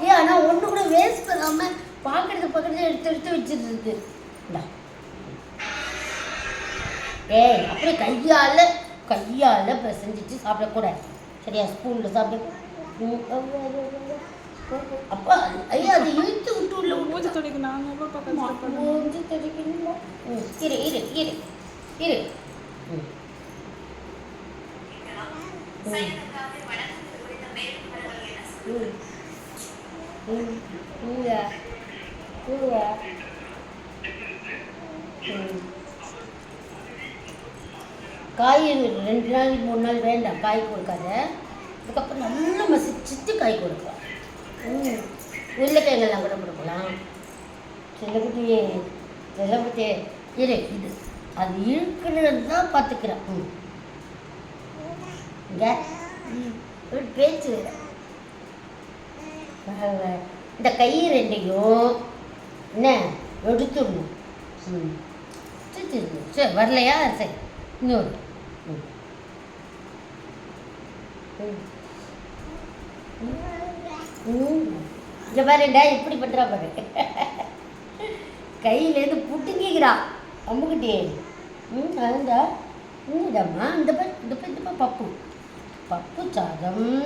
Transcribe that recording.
ஏ ஆனால் ஒன்று கூட வேஸ்ட் பண்ணாமல் பார்க்கறது பார்க்கறது எடுத்து எடுத்து வச்சுட்டு இருக்கு ஏய் அப்படியே கையால் கையால் பிசைஞ்சிட்டு சாப்பிடக்கூடாது சரியா ஸ்பூனில் சாப்பிட அப்பா ஐயா அது இழுத்து மூஞ்சி துடைக்க நாங்கள் எவ்வளோ பக்கம் மூஞ்சி தெளிக்கணுமா? ம், இரு இரு இரு இரு. காய் ரெண்டு நாளைக்கு மூணு நாள் வேண்டாம். காய் கொடுக்காத. அதுக்கப்புறம் நல்லா மசிச்சுட்டு காய் கொடுக்கலாம். உருளைக்கிழங்கெல்லாம் கூட கொடுக்கலாம். செல்லக்குட்டியே செல்லக்குட்டியே இரு இது. அது இருக்கிறது தான் பார்த்துக்கிறேன். ம். இங்க. ம், ஒரு பேச்சு இந்த கை ரெண்டையும் என்ன? எடுத்துடணும். ம். சரி சரி சரி. வரலையா? சரி. இன்னொரு. ம். ம். ம். பாருடா எப்படி பண்ணுறா பாரு. கையிலேருந்து புட்டுங்கிறா அம்முக்கிட்டே ம் அதுண்டா இங்கடாம்மா இந்த பா இந்த பா இந்த பா பப்பு. பப்பு சாதம்.